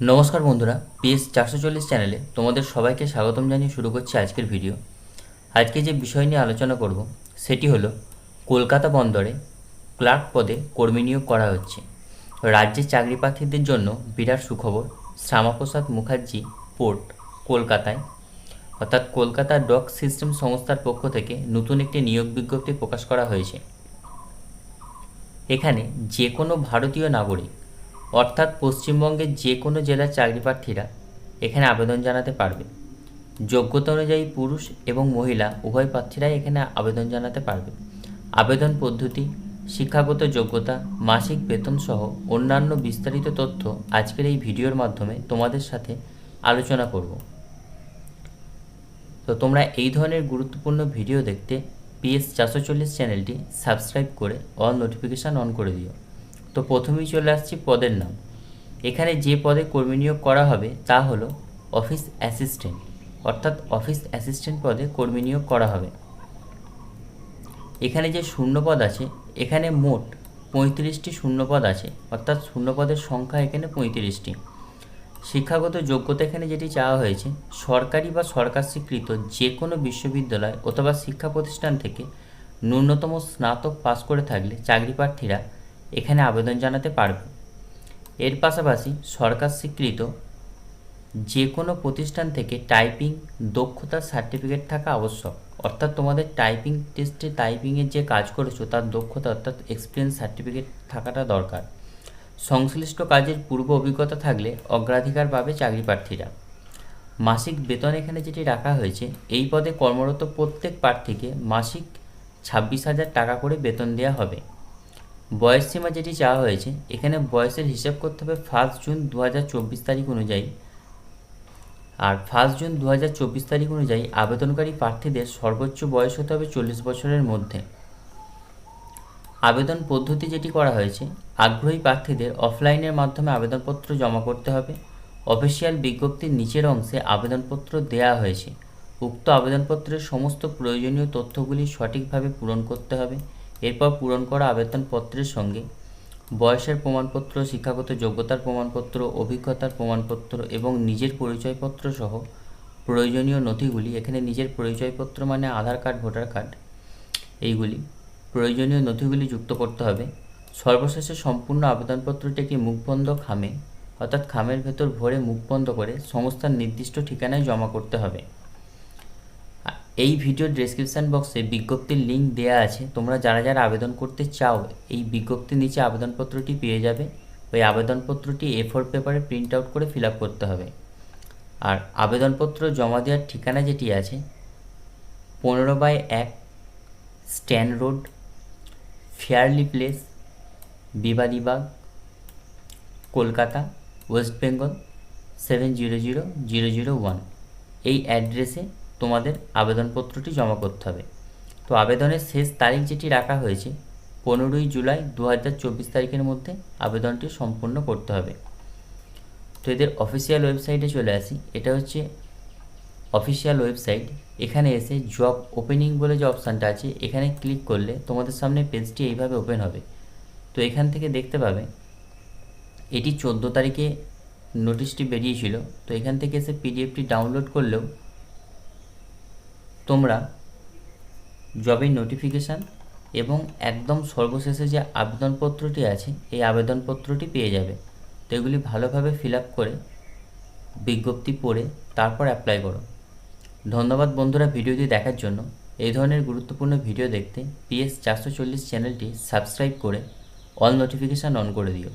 নমস্কার বন্ধুরা, পিএস চারশো চল্লিশ চ্যানেলে তোমাদের সবাইকে স্বাগতম জানিয়ে শুরু করছি আজকের ভিডিও। আজকে যে বিষয় নিয়ে আলোচনা করব, সেটি হলো কলকাতা বন্দরে ক্লার্ক পদে কর্মী নিয়োগ করা হচ্ছে। রাজ্যে চাকরি প্রার্থীদের জন্য বিরাট সুখবর, শ্যামাপ্রসাদ মুখার্জি পোর্ট, কলকাতায়। অর্থাৎ কলকাতা ডক সিস্টেম সংস্থার পক্ষ থেকে নতুন একটি নিয়োগ বিজ্ঞপ্তি প্রকাশ করা হয়েছে। এখানে যে কোনো ভারতীয় নাগরিক অর্থাৎ পশ্চিমবঙ্গের যে কোনো জেলার চাকরি প্রার্থীরা এখানে আবেদন জানাতে পারবে। যোগ্যতা অনুযায়ী পুরুষ এবং মহিলা উভয় প্রার্থীরাই এখানে আবেদন জানাতে পারবে। আবেদন পদ্ধতি, শিক্ষাগত যোগ্যতা, মাসিক বেতন সহ অন্যান্য বিস্তারিত তথ্য আজকের এই ভিডিওর মাধ্যমে তোমাদের সাথে আলোচনা করব। তো তোমরা এই ধরনের গুরুত্বপূর্ণ ভিডিও দেখতে পিএস চারশো চল্লিশ চ্যানেলটি সাবস্ক্রাইব করে অল নোটিফিকেশান অন করে দিও। তো প্রথমেই চলে আসছি পদের নাম। এখানে যে পদে কর্মী নিয়োগ করা হবে তা হলো অফিস অ্যাসিস্ট্যান্ট, অর্থাৎ অফিস অ্যাসিস্ট্যান্ট পদে কর্মী নিয়োগ করা হবে। এখানে যে শূন্যপদ আছে, এখানে মোট পঁয়ত্রিশটি শূন্যপদ আছে, অর্থাৎ শূন্যপদের সংখ্যা এখানে পঁয়ত্রিশটি। শিক্ষাগত যোগ্যতা এখানে যেটি চাওয়া হয়েছে, সরকারি বা সরকার স্বীকৃত যে কোনো বিশ্ববিদ্যালয় অথবা শিক্ষা প্রতিষ্ঠান থেকে ন্যূনতম স্নাতক পাশ করে থাকলে চাকরি প্রার্থীরা এখানে আবেদন জানাতে পারবে। এর পাশাপাশি সরকার স্বীকৃত যে কোনো প্রতিষ্ঠান থেকে টাইপিং দক্ষতার সার্টিফিকেট থাকা আবশ্যক। অর্থাৎ তোমাদের টাইপিং টেস্টে টাইপিংয়ের যে কাজ করেছ, তার দক্ষতা অর্থাৎ এক্সপিরিয়েন্স সার্টিফিকেট থাকাটা দরকার। সংশ্লিষ্ট কাজের পূর্ব অভিজ্ঞতা থাকলে অগ্রাধিকার পাবে চাকরি প্রার্থীরা। মাসিক বেতন এখানে যেটি রাখা হয়েছে, এই পদে কর্মরত প্রত্যেক প্রার্থীকে মাসিক ছাব্বিশ হাজার টাকা করে বেতন দেওয়া হবে। বয়স সীমা যেটি চাওয়া হয়েছে, এখানে বয়সের হিসাব করতে হবে ফার্স্ট জুন দু হাজার চব্বিশ তারিখ অনুযায়ী। আর ফার্স্ট জুন দু হাজার চব্বিশ তারিখ অনুযায়ী আবেদনকারী প্রার্থীদের সর্বোচ্চ বয়স হতে হবে চল্লিশ বছরের মধ্যে। আবেদন পদ্ধতি যেটি করা হয়েছে, আগ্রহী প্রার্থীদের অফলাইনের মাধ্যমে আবেদনপত্র জমা করতে হবে। অফিসিয়াল বিজ্ঞপ্তির নিচের অংশে আবেদনপত্র দেয়া হয়েছে। উক্ত আবেদনপত্রের সমস্ত প্রয়োজনীয় তথ্যগুলি সঠিকভাবে পূরণ করতে হবে। এরপর পূরণ করা আবেদনপত্রের সঙ্গে বয়সের প্রমাণপত্র, শিক্ষাগত যোগ্যতার প্রমাণপত্র, অভিজ্ঞতার প্রমাণপত্র এবং নিজের পরিচয়পত্র সহ প্রয়োজনীয় নথিগুলি, এখানে নিজের পরিচয়পত্র মানে আধার কার্ড, ভোটার কার্ড, এইগুলি প্রয়োজনীয় নথিগুলি যুক্ত করতে হবে। সর্বশেষে সম্পূর্ণ আবেদনপত্রটি একটি মুখবন্ধ খামে, অর্থাৎ খামের ভেতর ভরে মুখবন্ধ করে সংস্থার নির্দিষ্ট ঠিকানায় জমা করতে হবে। এই ভিডিও ডেসক্রিপশান বক্সে বিজ্ঞপ্তির লিঙ্ক দেওয়া আছে। তোমরা যারা যারা আবেদন করতে চাও, এই বিজ্ঞপ্তির নিচে আবেদনপত্রটি পেয়ে যাবে। ওই আবেদনপত্রটি এ ফোর পেপারে প্রিন্ট আউট করে ফিল আপ করতে হবে। আর আবেদনপত্র জমা দেওয়ার ঠিকানা যেটি আছে, পনেরো বাই এক Strand Road, Fairlie Place Bibadibag Kolkata, West Bengal seven zero zero zero zero one এই অ্যাড্রেসে তোমাদের আবেদনপত্রটি জমা করতে হবে। তো আবেদনের শেষ তারিখ যেটি রাখা হয়েছে, পনেরোই জুলাই দু হাজার চব্বিশ তারিখের মধ্যে আবেদনটি সম্পূর্ণ করতে হবে। তো এদের অফিসিয়াল ওয়েবসাইটে চলে আসি। এটা হচ্ছে অফিসিয়াল ওয়েবসাইট এখানে এসে জব ওপেনিং বলে যে অপশানটা আছে, এখানে ক্লিক করলে তোমাদের সামনে পেজটি এইভাবে ওপেন হবে। তো এখান থেকে দেখতে পাবে, এটি চোদ্দ তারিখে নোটিশটি বেরিয়েছিল। তো এখান থেকে এসে পিডিএফটি ডাউনলোড করলেও তোমরা জবের নোটিফিকেশান এবং একদম সর্বশেষে যে আবেদনপত্রটি আছে, এই আবেদনপত্রটি পেয়ে যাবে। তো এগুলি ভালোভাবে ফিল আপ করে, বিজ্ঞপ্তি পড়ে, তারপর অ্যাপ্লাই করো। ধন্যবাদ বন্ধুরা ভিডিওটি দেখার জন্য। এই ধরনের গুরুত্বপূর্ণ ভিডিও দেখতে পিএস চারশো চল্লিশ চ্যানেলটি সাবস্ক্রাইব করে অল নোটিফিকেশান অন করে দিও।